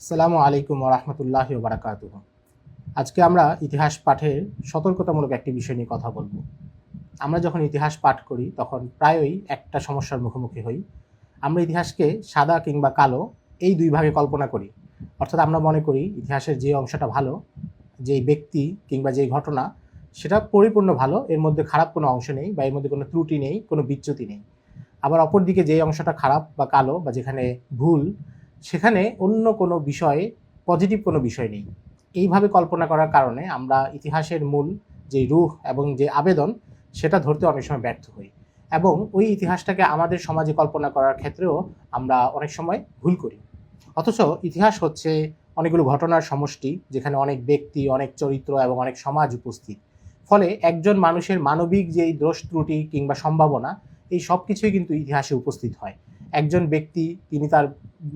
আসসালামু আলাইকুম রহমতুল্লাহ বারাকাত আজকে আমরা ইতিহাস পাঠের সতর্কতামূলক একটি বিষয় নিয়ে কথা বলব। আমরা যখন ইতিহাস পাঠ করি, তখন প্রায়ই একটা সমস্যার মুখোমুখি হই। আমরা ইতিহাসকে সাদা কিংবা কালো এই দুই ভাগে কল্পনা করি। অর্থাৎ আমরা মনে করি ইতিহাসের যে অংশটা ভালো, যেই ব্যক্তি কিংবা যেই ঘটনা, সেটা পরিপূর্ণ ভালো, এর মধ্যে খারাপ কোনো অংশ নেই বা এর মধ্যে কোনো ত্রুটি নেই, কোনো বিচ্যুতি নেই। আবার অপরদিকে যে অংশটা খারাপ বা কালো বা যেখানে ভুল সেখানে অন্য কোনো বিষয়ে পজিটিভ কোনো বিষয় নেই। এইভাবে কল্পনা করার কারণে আমরা ইতিহাসের মূল যে রুহ এবং যে আবেদন, সেটা ধরতে অনেক সময় ব্যর্থ হই। এবং ওই ইতিহাসটাকে আমাদের সমাজে কল্পনা করার ক্ষেত্রেও আমরা অনেক সময় ভুল করি। অথচ ইতিহাস হচ্ছে অনেকগুলো ঘটনার সমষ্টি, যেখানে অনেক ব্যক্তি, অনেক চরিত্র এবং অনেক সমাজ উপস্থিত। ফলে একজন মানুষের মানবিক যেই দোষ ত্রুটি কিংবা সম্ভাবনা, এই সব কিছুই কিন্তু ইতিহাসে উপস্থিত হয়। একজন ব্যক্তি, তিনি তার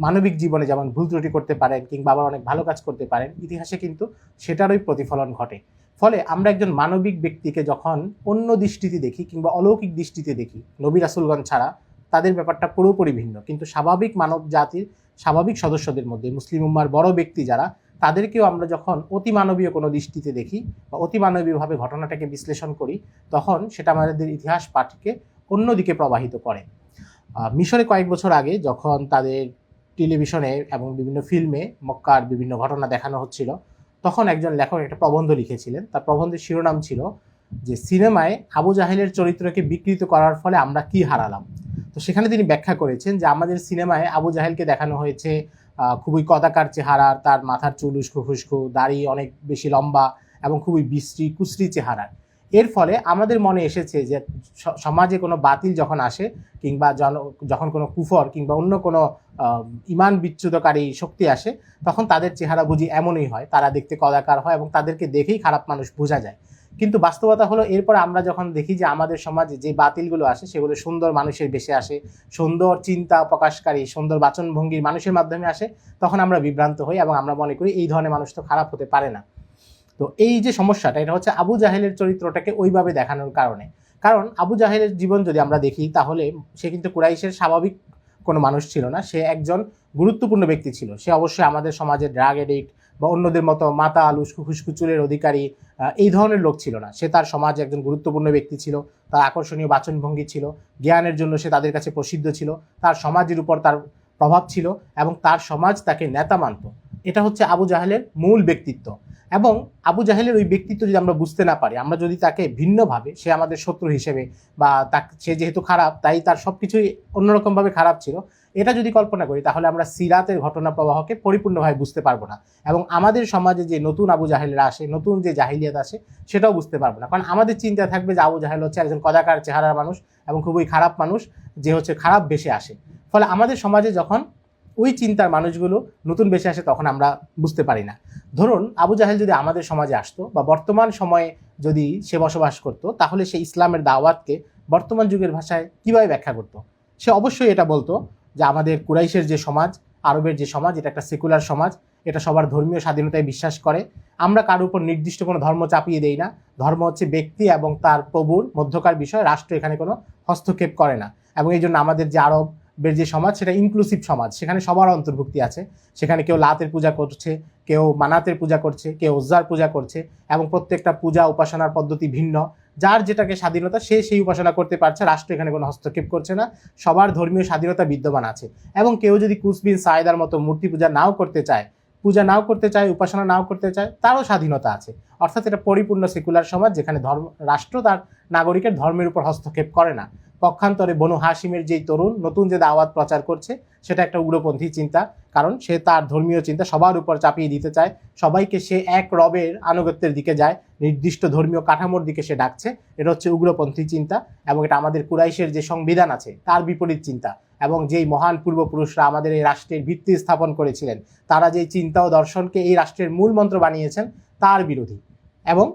মানবিক জীবনে যেমন ভুল ত্রুটি করতে পারেন কিংবা আবার অনেক ভালো কাজ করতে পারেন, ইতিহাসে কিন্তু সেটারই প্রতিফলন ঘটে। ফলে আমরা একজন মানবিক ব্যক্তিকে যখন অন্য দৃষ্টিতে দেখি কিংবা অলৌকিক দৃষ্টিতে দেখি, নবী রাসুলগঞ্জ ছাড়া, তাদের ব্যাপারটা পুরোপুরি ভিন্ন। কিন্তু স্বাভাবিক মানব জাতির, স্বাভাবিক সদস্যদের মধ্যে, মুসলিম উম্মার বড় ব্যক্তি যারা, তাদেরকেও আমরা যখন অতি মানবীয় কোনো দৃষ্টিতে দেখি বা অতি মানবীয়ভাবে ঘটনাটাকে বিশ্লেষণ করি, তখন সেটা আমাদের ইতিহাস পাঠকে অন্যদিকে প্রবাহিত করে। মিশরে কয়েক বছর আগে যখন তাদের টেলিভিশনে এবং বিভিন্ন ফিল্মে মক্কার বিভিন্ন ঘটনা দেখানো হচ্ছিল, তখন একজন লেখক একটা প্রবন্ধ লিখেছিলেন। তার প্রবন্ধের শিরোনাম ছিল যে, সিনেমায় আবু জাহেলের চরিত্রকে বিকৃত করার ফলে আমরা কি হারালাম? তো সেখানে তিনি ব্যাখ্যা করেছেন যে, আমাদের সিনেমায় আবু জাহেলকে দেখানো হয়েছে খুবই কদাকার চেহারার তার মাথার চুল উস্কো দাড়ি অনেক বেশি লম্বা এবং খুবই বিশ্রী, কুশ্রী চেহারার। এর ফলে আমাদের মনে এসেছে যে সমাজে কোনো বাতিল যখন আসে কিংবা জন, যখন কোনো কুফর কিংবা অন্য কোনো ইমান বিচ্যুতকারী শক্তি আসে, তখন তাদের চেহারা বুঝি এমনই হয়। তারা দেখতে কদাকার হয় এবং তাদেরকে দেখেই খারাপ মানুষ বোঝা যায়। কিন্তু বাস্তবতা হলো এরপর আমরা যখন দেখি যে আমাদের সমাজে যে বাতিলগুলো আসে, সেগুলো সুন্দর মানুষের বেশে আসে, সুন্দর চিন্তা প্রকাশকারী, সুন্দর বাচনভঙ্গির মানুষের মাধ্যমে আসে, তখন আমরা বিভ্রান্ত হই এবং আমরা মনে করি এই ধরনের মানুষ তো খারাপ হতে পারে না। তো এই যে সমস্যাটা, এটা হচ্ছে আবু জাহেলের চরিত্রটাকে ওইভাবে দেখানোর কারণে। কারণ আবু জাহেলের জীবন যদি আমরা দেখি, তাহলে সে কিন্তু কুরাইশের স্বাভাবিক কোনো মানুষ ছিল না। সে একজন গুরুত্বপূর্ণ ব্যক্তি ছিল। সে অবশ্যই আমাদের সমাজে ড্রাগ এডিক্ট বা অন্যদের মতো মাতা আলুস্কু খুস্কু চুলের অধিকারী এই ধরনের লোক ছিল না। সে তার সমাজে একজন গুরুত্বপূর্ণ ব্যক্তি ছিল। তার আকর্ষণীয় বাচনভঙ্গি ছিল। জ্ঞানের জন্য সে তাদের কাছে প্রসিদ্ধ ছিল। তার সমাজের উপর তার প্রভাব ছিল এবং তার সমাজ তাকে নেতা মানত। এটা হচ্ছে আবু জাহেলের মূল ব্যক্তিত্ব। এবং আবু জাহেলের ওই ব্যক্তিত্ব যদি আমরা বুঝতে না পারি, আমরা যদি তাকে ভিন্নভাবে, সে আমাদের শত্রু হিসেবে বা তাকে, সে যেহেতু খারাপ, তাই তার সব কিছুই অন্যরকমভাবে খারাপ ছিল, এটা যদি কল্পনা করি, তাহলে আমরা সিরাতের ঘটনা প্রবাহকে পরিপূর্ণভাবে বুঝতে পারব না। এবং আমাদের সমাজে যে নতুন আবু জাহেলরা আসে, নতুন যে জাহিলিয়াত আসে, সেটাও বুঝতে পারব না। কারণ আমাদের চিন্তা থাকবে যে আবু জাহেল হচ্ছে একজন কদাকার চেহারার মানুষ এবং খুবই খারাপ মানুষ, যে হচ্ছে খারাপ বেশে আসে। ফলে আমাদের সমাজে যখন ওই চিন্তার মানুষগুলো নতুন বেশে আসে তখন আমরা বুঝতে পারি না। ধরুন, আবু জাহেল যদি আমাদের সমাজে আসতো বা বর্তমান সময়ে যদি সে বসবাস করতো, তাহলে সে ইসলামের দাওয়াতকে বর্তমান যুগের ভাষায় কীভাবে ব্যাখ্যা করতো? সে অবশ্যই এটা বলতো যে আমাদের কুরাইশের যে সমাজ, আরবের যে সমাজ, এটা একটা সেকুলার সমাজ, এটা সবার ধর্মীয় স্বাধীনতায় বিশ্বাস করে। আমরা কারোর উপর নির্দিষ্ট কোনো ধর্ম চাপিয়ে দেই না। ধর্ম হচ্ছে ব্যক্তি এবং তার প্রভুর মধ্যকার বিষয়, রাষ্ট্র এখানে কোনো হস্তক্ষেপ করে না। এবং এই জন্য আমাদের যে আরবের যে সমাজ, সেটা ইনক্লুসিভ সমাজ। সেখানে সবার অন্তর্ভুক্তি আছে। সেখানে কেউ লাতের পূজা করছে, কেউ মানাতের পূজা করছে, কেউ উজ্জার পূজা করছে, এবং প্রত্যেকটা পূজা উপাসনার পদ্ধতি ভিন্ন। যার যেটাকে স্বাধীনতা, সে সেই উপাসনা করতে পারছে। রাষ্ট্র এখানে কোনো হস্তক্ষেপ করছে না। সবার ধর্মীয় স্বাধীনতা বিদ্যমান আছে। এবং কেউ যদি কুসবিন সায়দার মতো মূর্তি পূজা নাও করতে চায়, পূজা নাও করতে চায়, উপাসনা নাও করতে চায়, তারও স্বাধীনতা আছে। অর্থাৎ এটা পরিপূর্ণ সেকুলার সমাজ, যেখানে ধর্ম, রাষ্ট্র তার নাগরিকের ধর্মের উপর হস্তক্ষেপ করে না। পক্ষান্তরে বনু হাসিমের যেই তরুণ নতুন যে দাওয়াত প্রচার করছে, সেটা একটা উগ্রপন্থী চিন্তা। কারণ সে তার ধর্মীয় চিন্তা সবার উপর চাপিয়ে দিতে চায়। সবাইকে সে এক রবের আনুগত্যের দিকে যায়। নির্দিষ্ট ধর্মীয় কাঠামোর দিকে সে ডাকছে। এটা হচ্ছে উগ্রপন্থী চিন্তা এবং এটা আমাদের কুরাইশের যে সংবিধান আছে, তার বিপরীত চিন্তা। এবং যেই মহান পূর্বপুরুষরা আমাদের এই রাষ্ট্রের ভিত্তি স্থাপন করেছিলেন, তারা যেই চিন্তা ও দর্শনকে এই রাষ্ট্রের মূল মন্ত্র বানিয়েছেন, তার বিরোধী। এবং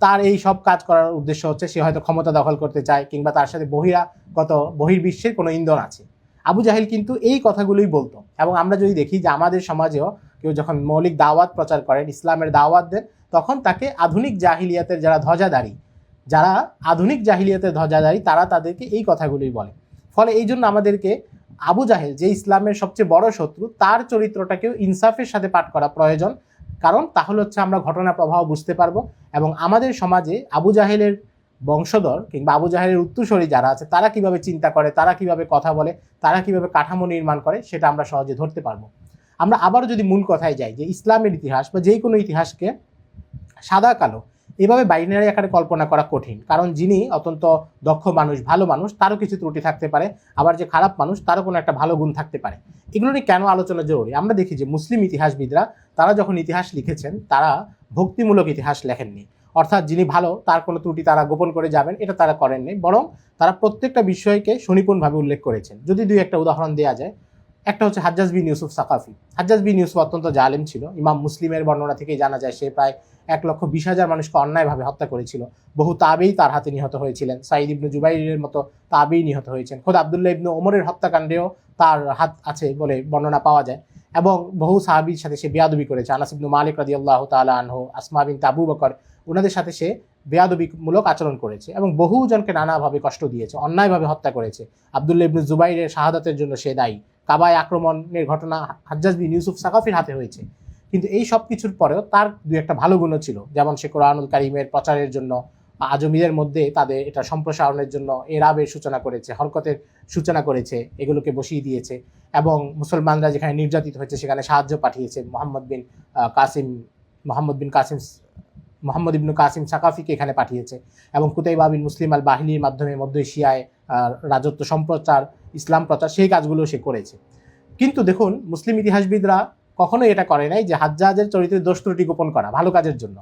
তার এই সব কাজ করার উদ্দেশ্য হচ্ছে সে হয়তো ক্ষমতা দখল করতে চায় কিংবা তার সাথে বহিরাগত বহির্বিশ্বের কোনো ইন্ধন আছে। আবু জাহেল কিন্তু এই কথাগুলোই বলতো। এবং আমরা যদি দেখি যে আমাদের সমাজেও কেউ যখন মৌলিক দাওয়াত প্রচার করেন, ইসলামের দাওয়াত দেন, তখন তাকে আধুনিক জাহিলিয়াতের যারা ধ্বজাধারী, যারা আধুনিক জাহিলিয়াতের ধ্বজাধারী, তারা তাদেরকে এই কথাগুলোই বলে। ফলে এই জন্য আমাদেরকে আবু জাহেল যে ইসলামের সবচেয়ে বড় শত্রু, তার চরিত্রটাকেও ইনসাফের সাথে পাঠ করা প্রয়োজন। কারণ তাহলে হচ্ছে আমরা ঘটনা প্রবাহ বুঝতে পারব এবং আমাদের সমাজে আবু জাহেলের বংশধর কিংবা আবু জাহেলের উত্তরস্বরী যারা আছে, তারা কীভাবে চিন্তা করে, তারা কীভাবে কথা বলে, তারা কীভাবে কাঠামো নির্মাণ করে সেটা আমরা সহজে ধরতে পারব। আমরা আবারও যদি মূল কথায় যাই যে ইসলামের ইতিহাস বা যে কোনো ইতিহাসকে সাদা কালো এভাবে বাইনারি আকারে কল্পনা করা কঠিন। কারণ যিনি অত্যন্ত দক্ষ মানুষ, ভালো মানুষ, তারও কিছু ত্রুটি থাকতে পারে। আবার যে খারাপ মানুষ, তারও কোনো একটা ভালো গুণ থাকতে পারে। এগুলো নিয়ে কেন আলোচনা জরুরি? আমরা দেখি যে মুসলিম ইতিহাসবিদরা, তারা যখন ইতিহাস লিখেছেন, তারা ভক্তিমূলক ইতিহাস লেখেননি। অর্থাৎ যিনি ভালো, তার কোনো ত্রুটি তারা গোপন করে যাবেন, এটা তারা করেননি। বরং তারা প্রত্যেকটা বিষয়কে সুনিপুণভাবে উল্লেখ করেছেন। যদি দুই একটা উদাহরণ দেওয়া যায় একটা হচ্ছে হাজ্জাজ বিন ইউসুফ সাকাফি। হাজ্জাজ বিন ইউসুফ অত্যন্ত জালেম ছিল। ইমাম মুসলিমের বর্ণনা থেকেই জানা যায়, সে প্রায় এক লক্ষ বিশ হাজার মানুষকে অন্যায়ভাবে হত্যা করেছিল। বহু তাবেই তার হাতে নিহত হয়েছিলেন। সাইদ ইবনু জুবাইরের মতো তাবেই নিহত হয়েছেন। খোদ আবদুল্লাহ ইবনু ওমরের হত্যাকাণ্ডেও তার হাত আছে বলে বর্ণনা পাওয়া যায় এবং বহু সাহাবির সাথে সে বেয়াদবি করেছে। আনাস ইবনু মালিক রাদি আল্লাহ তালা আনহু, আসমা বিন তাবু বকর ওনাদের সাথে সে বেয়াদবিমূলক আচরণ করেছে এবং বহুজনকে নানাভাবে কষ্ট দিয়েছে, অন্যায়ভাবে হত্যা করেছে। আবদুল্লাহ ইবনু জুবাইরের শাহাদাতের জন্য সে দায়ী। কাবায় আক্রমণের ঘটনা হাজ্জাজ বিন ইউসুফ সাকাফির হাতে হয়েছে। কিন্তু এই সব কিছুর পরেও তার দু একটা ভালো গুণও ছিল। যেমন সে কোরআনুল কারিমের প্রচারের জন্য আজমিদের মধ্যে তাদের এটা সম্প্রসারণের জন্য এরাবের সূচনা করেছে, হরকতের সূচনা করেছে, এগুলোকে বসিয়ে দিয়েছে। এবং মুসলমানরা যেখানে নির্যাতিত হয়েছে, সেখানে সাহায্য পাঠিয়েছে মোহাম্মদ বিন কাসিম, মোহাম্মদ বিন কাসিম, মোহাম্মদ ইবনু কাসিম সাকাফিকে এখানে পাঠিয়েছে। এবং কুতাইবা বিন মুসলিম আল বাহিনীর মাধ্যমে মধ্য এশিয়ায় রাজত্ব সম্প্রচার ইসলাম প্রচার, সেই কাজগুলো সে করেছে। কিন্তু দেখুন, মুসলিম ইতিহাসবিদরা কখনোই এটা করে নাই যে হাজ্জাজের চরিত্রে দোষ ত্রুটি গোপন করা ভালো কাজের জন্য।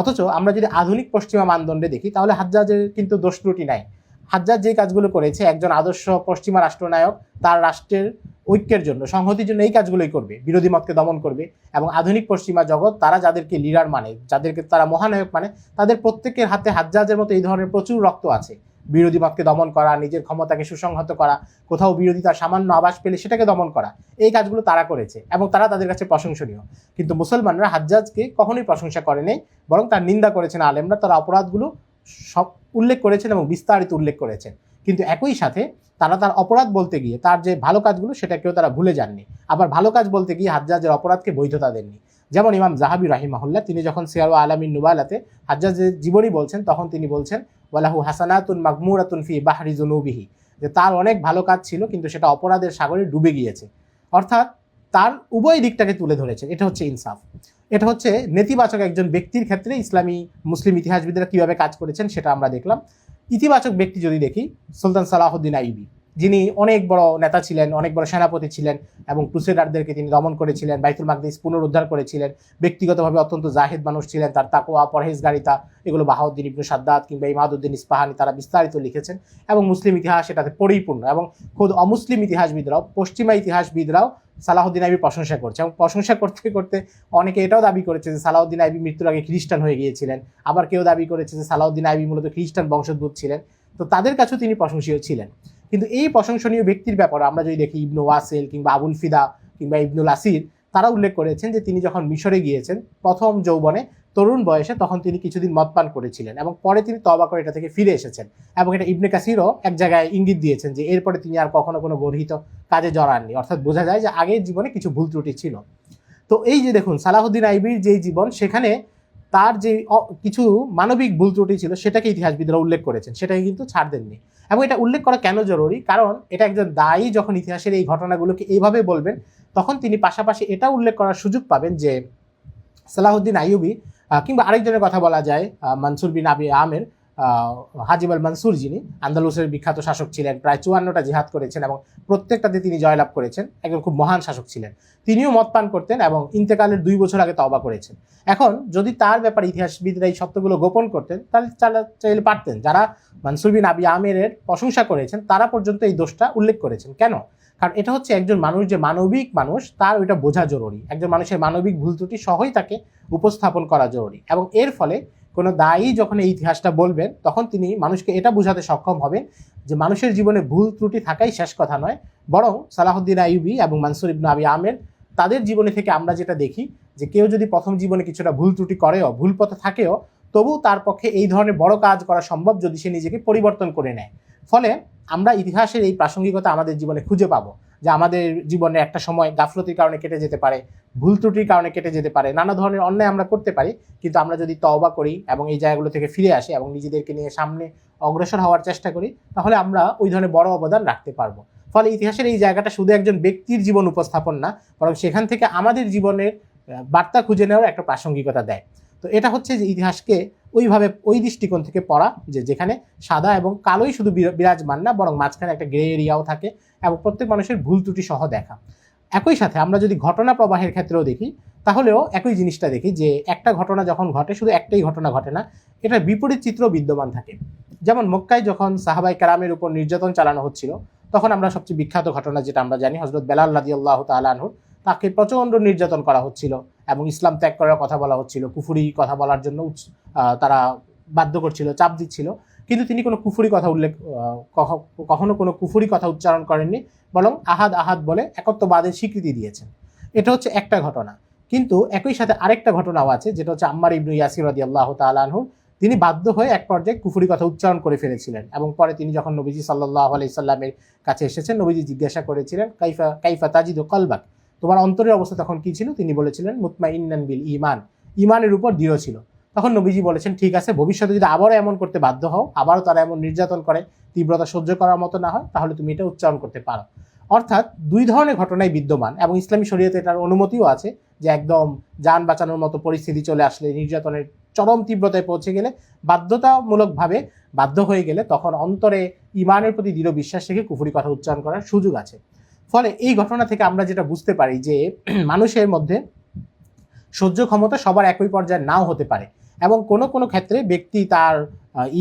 অথচ আমরা যদি আধুনিক পশ্চিমা মানদণ্ডে দেখি, তাহলে হাজ্জাজের কিন্তু দোষ ত্রুটি নাই। হাজ্জাজ যে কাজগুলো করেছে, একজন আদর্শ পশ্চিমা রাষ্ট্রনায়ক, তার রাষ্ট্রের ঐক্যের জন্য, সংহতির জন্য এই কাজগুলোই করবে, বিরোধী মতকে দমন করবে এবং আধুনিক পশ্চিমা জগৎ, তারা যাদেরকে লিডার মানে যাদেরকে তারা মহানায়ক মানে তাদের প্রত্যেকের হাতে হাজ্জাজের মতো এই ধরনের প্রচুর রক্ত আছে। বিরোধী মতকে দমন করা, নিজের ক্ষমতাকে সুসংহত করা, কোথাও বিরোধিতার সামান্য আবাস পেলে সেটাকে দমন করা, এই কাজগুলো তারা করেছে এবং তারা তাদের কাছে প্রশংসনীয়। কিন্তু মুসলমানরা হাজ্জাজকে কখনোই প্রশংসা করেনি বরং তার নিন্দা করেছেন আলেমরা, তার অপরাধগুলো সব উল্লেখ করেছেন এবং বিস্তারিত উল্লেখ করেছেন। কিন্তু একই সাথে তারা তার অপরাধ বলতে গিয়ে, তার যে ভালো কাজগুলো, সেটাকেও তারা ভুলে যাননি। আবার ভালো কাজ বলতে গিয়ে হাজ্জাজের অপরাধকে বৈধতা দেননি। যেমন ইমাম জাহাবি রাহিমাহুল্লাহ, তিনি যখন সিয়ারু আলামিন নুবালাতে হাজ্জাজের জীবনী বলছেন, তখন তিনি বলছেন ওয়ালাহু হাসানাতুন মাগমুরাতুন ফি বাহরি জুনুবিহি। যে তার অনেক ভালো কাজ ছিল, কিন্তু সেটা অপরাধের সাগরে ডুবে গিয়েছে। অর্থাৎ তার উভয় দিকটাকে তুলে ধরেছে। এটা হচ্ছে ইনসাফ। এটা হচ্ছে নেতিবাচক একজন ব্যক্তির ক্ষেত্রে ইসলামী মুসলিম ইতিহাসবিদরা কীভাবে কাজ করেছেন সেটা আমরা দেখলাম। ইতিবাচক ব্যক্তি যদি দেখি, সুলতান সালাহুদ্দিন আইবি। যিনি অনেক বড় নেতা ছিলেন, অনেক বড় সেনাপতি ছিলেন এবং ক্রুসেডারদেরকে তিনি দমন করেছিলেন, বাইতুল মাকদিস পুনরুদ্ধার করেছিলেন, ব্যক্তিগতভাবে অত্যন্ত জাহেদ মানুষ ছিলেন, তার তাকোয়া পরহেজগারিতা, এগুলো বাহাউদ্দিন ইবনু সাদ্দাত কিংবা ইমাদুদ্দিন ইস্পাহানি তারা বিস্তারিত লিখেছেন এবং মুসলিম ইতিহাস এটাতে পরিপূর্ণ এবং খোদ অমুসলিম ইতিহাসবিদরাও, পশ্চিমা ইতিহাসবিদরাও সালাহুদ্দিন আইবি প্রশংসা করছে এবং প্রশংসা করতে করতে অনেকে এটাও দাবি করেছে যে সালাউদ্দিন আইবি মৃত্যুর আগে খ্রিস্টান হয়ে গিয়েছিলেন, আবার কেউ দাবি করেছে যে সালাউদ্দিন আইবি মূলত খ্রিস্টান বংশোদ্ভূত ছিলেন, তো তাদের কাছেও তিনি প্রশংসীয় ছিলেন। কিন্তু এই প্রশংসনীয় ব্যক্তির ব্যাপারে আমরা যদি দেখি ইবনু ওয়াসেল কিংবা আবুল ফিদা কিংবা ইবনুল আসির, তারা উল্লেখ করেছেন যে তিনি যখন মিশরে গিয়েছেন, প্রথম যৌবনে তরুণ বয়সে তখন তিনি কিছুদিন মদপান করেছিলেন এবং পরে তিনি তবা করে এটা থেকে ফিরে এসেছেন এবং এটা ইবনে কাসিরও এক জায়গায় ইঙ্গিত দিয়েছেন যে এরপরে তিনি আর কখনো কোনো গর্হিত কাজে জড়াননি। অর্থাৎ বোঝা যায় যে আগের জীবনে কিছু ভুল ত্রুটি ছিল। তো এই যে দেখুন সালাহুদ্দিন আইবির যেই জীবন, সেখানে তার যে কিছু মানবিক ভুল ত্রুটি ছিল সেটাকে ইতিহাসবিদরা উল্লেখ করেছেন, সেটাকে কিন্তু ছাড় দেননি। এবং এটা উল্লেখ করা কেন জরুরি? কারণ এটা একজন দায়ী যখন ইতিহাসের এই ঘটনাগুলোকে এইভাবে বলবেন, তখন তিনি পাশাপাশি এটা উল্লেখ করার সুযোগ পাবেন যে সালাহুদ্দিন আইয়ুবি কিংবা আরেকজনের কথা বলা যায় মনসুর বিন আবি আমের হাজিব আল মানসুর যিনি, আন্দালুসের বিখ্যাত শাসক ছিলেন, প্রায় চুয়ান্নটা জিহাদ করেছেন এবং প্রত্যেকটাতে তিনি জয়লাভ করেছেন, একজন খুব মহান শাসক ছিলেন। তিনিও মদ পান করতেন এবং ইন্তেকালের দুই বছর আগে তবা করেছেন। এখন যদি তার ব্যাপারে ইতিহাসবিদরা এই সত্যগুলো গোপন করতেন, তাহলে চাইলে পারতেন। যারা মানসুর বিন আবি আমেরের প্রশংসা করেছেন, তারা পর্যন্ত এই দোষটা উল্লেখ করেছেন। কেন? কারণ এটা হচ্ছে একজন মানুষ, যে মানবিক মানুষ, তার ওইটা বোঝা জরুরি। একজন মানুষের মানবিক ভুল ত্রুটি সহই তাকে উপস্থাপন করা জরুরি। এবং এর ফলে কোনো দায়ী যখন এই ইতিহাসটা বলবেন, তখন তিনি মানুষকে এটা বোঝাতে সক্ষম হবেন যে মানুষের জীবনে ভুল ত্রুটি থাকাই শেষ কথা নয়। বরং সালাহুদ্দিন আইবি এবং মানসুর ইবনু আবি আমের তাদের জীবনে থেকে আমরা যেটা দেখি যে কেউ যদি প্রথম জীবনে কিছুটা ভুল ত্রুটি করেও, ভুল পথে থাকেও, তবু তার পক্ষে এই ধরনের বড় কাজ করা সম্ভব যদি সে নিজেকে পরিবর্তন করে নেয়। ফলে আমরা ইতিহাসের এই প্রাসঙ্গিকতা আমাদের জীবনে খুঁজে পাবো। যে আমাদের জীবনে একটা সময় গাফলতির কারণে কেটে যেতে পারে, ভুল ত্রুটির কারণে কেটে যেতে পারে, নানা ধরনের অন্যায় আমরা করতে পারি, কিন্তু আমরা যদি তওবা করি এবং এই জায়গাগুলো থেকে ফিরে আসি এবং নিজেদেরকে নিয়ে সামনে অগ্রসর হওয়ার চেষ্টা করি, তাহলে আমরা ওই ধরনের বড় অবদান রাখতে পারব। ফলে ইতিহাসের এই জায়গাটা শুধু একজন ব্যক্তির জীবন উপস্থাপন না, বরং সেখান থেকে আমাদের জীবনের বার্তা খুঁজে নেওয়ার একটা প্রাসঙ্গিকতা দেয়। তো এটা হচ্ছে যে ইতিহাসকে ওইভাবে ওই দৃষ্টিকোণ থেকে পড়া, যে যেখানে সাদা এবং কালোই শুধু বিরা- বিরাজমান না, বরং মাঝখানে একটা গ্রে এরিয়াও থাকে এবং প্রত্যেক মানুষের ভুল ত্রুটি সহ দেখা। একই সাথে আমরা যদি ঘটনা প্রবাহের ক্ষেত্রেও দেখি, তাহলেও একই জিনিসটা দেখি যে একটা ঘটনা যখন ঘটে, শুধু একটাই ঘটনা ঘটে না এটার বিপরীত চিত্র বিদ্যমান থাকে। যেমন মক্কায় যখন সাহাবাই কারামের উপর নির্যাতন চালানো হচ্ছিল, তখন আমরা সবচেয়ে বিখ্যাত ঘটনা যেটা আমরা জানি হজরত বেলাল আল্লাহ তালানহ তাকে প্রচণ্ড নির্যাতন করা হচ্ছিল এবং ইসলাম ত্যাগ করার কথা বলা হচ্ছিল। কুফুরি কথা বলার জন্য তারা বাধ্য করছিল, চাপ দিচ্ছিল। কিন্তু তিনি কোনো কুফুরি কথা উল্লেখ কখনো কোনো কুফুরি কথা উচ্চারণ করেননি, বরং আহাদ আহাদ বলে একত্ববাদের স্বীকৃতি দিয়েছেন। এটা হচ্ছে একটা ঘটনা। কিন্তু একই সাথে আরেকটা ঘটনাও আছে, যেটা হচ্ছে আম্মার ইবনু ইয়াসির রাদি আল্লাহ তালানহু তিনি বাধ্য হয়ে এক পর্যায়ে কুফুরি কথা উচ্চারণ করে ফেলেছিলেন এবং পরে তিনি যখন নবীজি সাল্লাহ আলাইসাল্লামের কাছে এসেছেন, নবীজি জিজ্ঞাসা করেছিলেন, কাইফা কাইফা তাজিদ কলবাক? তোমার অন্তরের অবস্থা তখন কী ছিল? তিনি বলেছিলেন মুতমা ইন্নান বিল ইমান ইমানের উপর দৃঢ় ছিল। তখন নবীজি বলেছেন, ঠিক আছে, ভবিষ্যতে যদি আবারও এমন করতে বাধ্য হও, আবারও তারা এমন নির্যাতন করে, তীব্রতা সহ্য করার মতো না হয়, তাহলে তুমি এটা উচ্চারণ করতে পারো। অর্থাৎ দুই ধরনের ঘটনাই বিদ্যমান এবং ইসলামী শরীয়তে এটার অনুমতিও আছে যে একদম যান বাঁচানোর মতো পরিস্থিতি চলে আসলে নির্যাতনের চরম তীব্রতায় পৌঁছে গেলে বাধ্যতামূলকভাবে বাধ্য হয়ে গেলে তখন অন্তরে ইমানের প্রতি দৃঢ় বিশ্বাস থেকে কুফুরি কথা উচ্চারণ করার সুযোগ আছে। ফলে এই ঘটনা থেকে আমরা যেটা বুঝতে পারি যে মানুষের মধ্যে সহ্য ক্ষমতা সবার একই পর্যায়ে নাও হতে পারে। এবং কোনো কোনো ক্ষেত্রে ব্যক্তি তার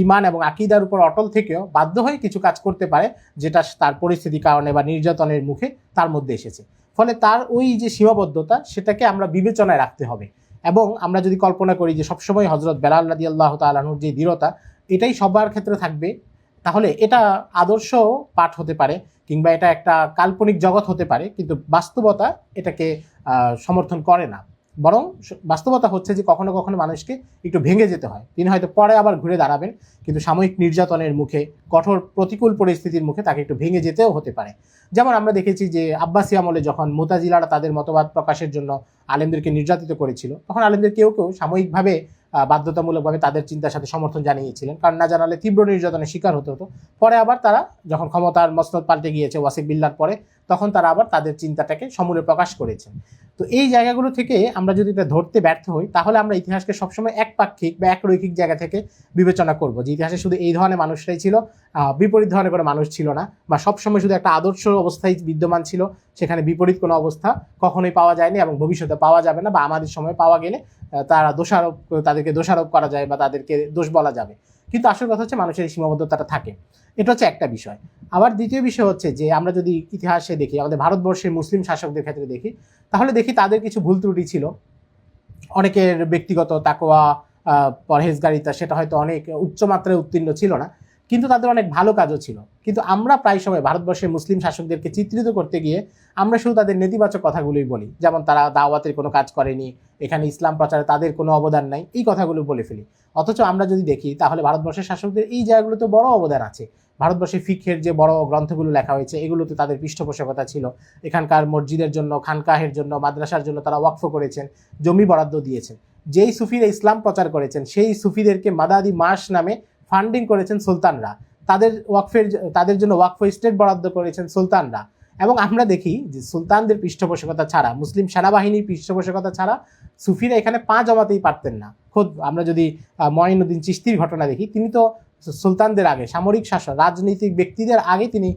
ইমান এবং আকিদার উপর অটল থেকেও বাধ্য হয়ে কিছু কাজ করতে পারে, যেটা তার পরিস্থিতির কারণে বা নির্যাতনের মুখে তার মধ্যে এসেছে। ফলে তার ওই যে সীমাবদ্ধতা, সেটাকে আমরা বিবেচনায় রাখতে হবে। এবং আমরা যদি কল্পনা করি যে সবসময় হজরত বেলাল রাদি আল্লাহ তালাহুর যে দৃঢ়তা, এটাই সবার ক্ষেত্রে থাকবে। তাহলে এটা আদর্শ পাঠ হতে পারে, কিংবা এটা একটা কাল্পনিক জগৎ হতে পারে, কিন্তু বাস্তবতা এটাকে সমর্থন করে না। বরং বাস্তবতা হচ্ছে যে কখনো কখনো মানুষকে একটু ভেঙে যেতে হয়। তিনি হয়তো পরে আবার ঘুরে দাঁড়াবেন, কিন্তু সাময়িক নির্যাতনের মুখে, কঠোর প্রতিকূল পরিস্থিতির মুখে তাকে একটু ভেঙে যেতেও হতে পারে। যেমন আমরা দেখেছি যে আব্বাসী আমলে যখন মোতাজিলারা তাদের মতবাদ প্রকাশের জন্য আলেমদেরকে নির্যাতিত করেছিল, তখন আলেমদের কেউ কেউ সাময়িকভাবে বাধ্যতামূলকভাবে তাদের চিন্তার সাথে সমর্থন জানিয়েছিলেন। কারণ না জানালে তীব্র নির্যাতনের শিকার হতে হতো। পরে আবার তারা যখন ক্ষমতার মসনদ পাল্টে গিয়েছে ওয়াসিফ বিল্লার পরে, তখন তারা আবার তাদের চিন্তাটাকে সমূলে প্রকাশ করেছেন। তো এই জায়গাগুলো থেকে আমরা যদি এটা ধরতে ব্যর্থ হই, তাহলে আমরা ইতিহাসকে সবসময় একপাক্ষিক বা একরৈখিক জায়গা থেকে বিবেচনা করব যে ইতিহাসে শুধু এই ধরনের মানুষরাই ছিল বিপরীত ধরনের কোনো মানুষ ছিল না, বা সবসময় শুধু একটা আদর্শ অবস্থায় বিদ্যমান ছিল সেখানে বিপরীত কোনো অবস্থা কখনোই পাওয়া যায়নি এবং ভবিষ্যতে পাওয়া যাবে না বা আমাদের সময় পাওয়া গেলে তারা দোষারোপ, তাদেরকে দোষারোপ করা যায় বা তাদেরকে দোষ বলা যাবে। কিন্তু আসল কথা হচ্ছে মানুষের সীমাবদ্ধতাটা থাকে। এটা হচ্ছে একটা বিষয়। আবার দ্বিতীয় বিষয় হচ্ছে যে আমরা যদি ইতিহাসে দেখি, আমাদের ভারতবর্ষের মুসলিম শাসকদের ক্ষেত্রে দেখি, তাহলে দেখি তাদের কিছু ভুল ত্রুটি ছিল। অনেকের ব্যক্তিগত তাকোয়া পরহেজগারিতা, সেটা হয়তো অনেক উচ্চমাত্রায় উত্তীর্ণ ছিল না। কিন্তু তাদের অনেক ভালো কাজও ছিল। কিন্তু আমরা প্রায় সময় ভারতবর্ষের মুসলিম শাসকদেরকে চিত্রিত করতে গিয়ে আমরা শুধু তাদের নেতিবাচক কথাগুলোই বলি। যেমন তারা দাওয়াতের কোনো কাজ করেনি, এখানে ইসলাম প্রচারে তাদের কোনো অবদান নাই, এই কথাগুলো বলে ফেলি। অথচ আমরা যদি দেখি, তাহলে ভারতবর্ষের শাসকদের এই জায়গাগুলোতে বড় অবদান আছে। ভারতবর্ষের ফিক্ষের যে বড় গ্রন্থগুলো লেখা হয়েছে, এগুলোতে তাদের পৃষ্ঠপোষকতা ছিল। এখানকার মসজিদের জন্য, খানকাহের জন্য, মাদ্রাসার জন্য তারা ওয়াকফ করেছেন, জমি বরাদ্দ দিয়েছেন। যেই সুফিরা ইসলাম প্রচার করেছেন, সেই সুফিদেরকে মাদাদি মাস নামে ফান্ডিং করেছেন সুলতানরা। তাদের ওয়াকফের তাদের জন্য ওয়াকফ স্টেট বরাদ্দ করেছেন সুলতানরা। এবং আমরা দেখি যে সুলতানদের পৃষ্ঠপোষকতা ছাড়া, মুসলিম সেনাবাহিনীর পৃষ্ঠপোষকতা ছাড়া সুফিরা এখানে পা জমাতেই পারতেন না। খোদ আমরা যদি মঈনুদ্দিন চিস্তির ঘটনা দেখি, তিনি তো সুলতানদের আগে সামরিক শাসন রাজনৈতিক ব্যক্তিদের আগে তিনি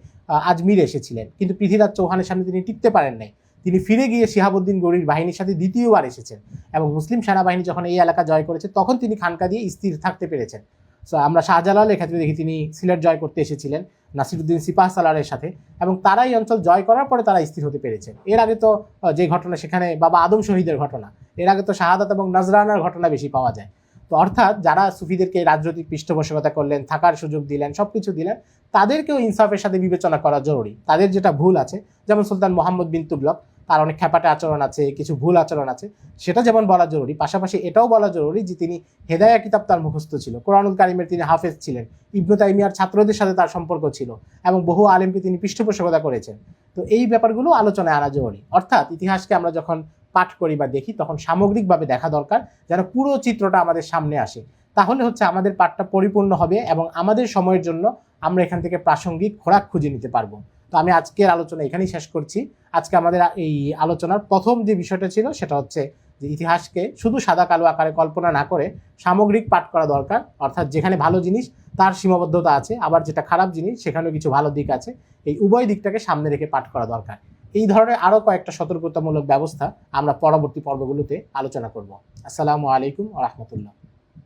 আজমির এসেছিলেন। কিন্তু পৃথ্বীরাজ চৌহানের সামনে তিনি টিকতে পারেন নাই। তিনি ফিরে গিয়ে শিহাবুদ্দিন গড়ির বাহিনীর সাথে দ্বিতীয়বার এসেছেন। এবং মুসলিম সেনাবাহিনী যখন এই এলাকা জয় করেছে, তখন তিনি খানকা দিয়ে স্থির থাকতে পেরেছেন। So, আমরা শাহজালাল এক্ষেত্রে দেখি তিনি সিলেট জয় করতে এসেছিলেন নাসিরুদ্দিন সিপাহ সালারের সাথে এবং তারা এই অঞ্চল জয় করার পরে তারা স্থির হতে পেরেছেন এর আগে তো যে ঘটনা সেখানে বাবা আদম শহীদের ঘটনা এর আগে তো শাহাদাত এবং নজরানার ঘটনা বেশি পাওয়া যায়। তো অর্থাৎ যারা সুফিদেরকে রাজনৈতিক পৃষ্ঠপোষকতা করলেন থাকার সুযোগ দিলেন সব কিছু দিলেন তাদেরকেও ইনসাফের সাথে বিবেচনা করা জরুরি। তাদের যেটা ভুল আছে যেমন সুলতান মোহাম্মদ বিন তুগলক তার অনেক খ্যাপাটে আচরণ আছে, কিছু ভুল আচরণ আছে, সেটা যেমন বলা জরুরি। পাশাপাশি এটাও বলা জরুরি যে তিনি হেদায়া কিতাব তার মুখস্থ ছিল। কোরআনুল কারিমের তিনি হাফেজ ছিলেন। ইবনু তাইমিয়ার ছাত্রদের সাথে তার সম্পর্ক ছিল এবং বহু আলেমকে তিনি পৃষ্ঠপোষকতা করেছেন। তো এই ব্যাপারগুলো আলোচনায় আনা জরুরি। অর্থাৎ ইতিহাসকে আমরা যখন পাঠ করি বা দেখি, তখন সামগ্রিকভাবে দেখা দরকার যেন পুরো চিত্রটা আমাদের সামনে আসে। তাহলে হচ্ছে আমাদের পাঠটা পরিপূর্ণ হবে এবং আমাদের সময়ের জন্য আমরা এখান থেকে প্রাসঙ্গিক খোরাক খুঁজে নিতে পারব। তো আমি আজকের আলোচনা এখানেই শেষ করছি। আজকে আমাদের এই আলোচনার প্রথম যে বিষয়টা ছিল, সেটা হচ্ছে যে ইতিহাসকে শুধু সাদা কালো আকারে কল্পনা না করে সামগ্রিক পাঠ করা দরকার। অর্থাৎ যেখানে ভালো জিনিস, তার সীমাবদ্ধতা আছে। আবার যেটা খারাপ জিনিস, সেখানেও কিছু ভালো দিক আছে। এই উভয় দিকটাকে সামনে রেখে পাঠ করা দরকার। এই ধরনের আরও কয়েকটা সতর্কতামূলক ব্যবস্থা আমরা পরবর্তী পর্বগুলোতে আলোচনা করব। আসসালামু আলাইকুম রহমতুল্লাহ।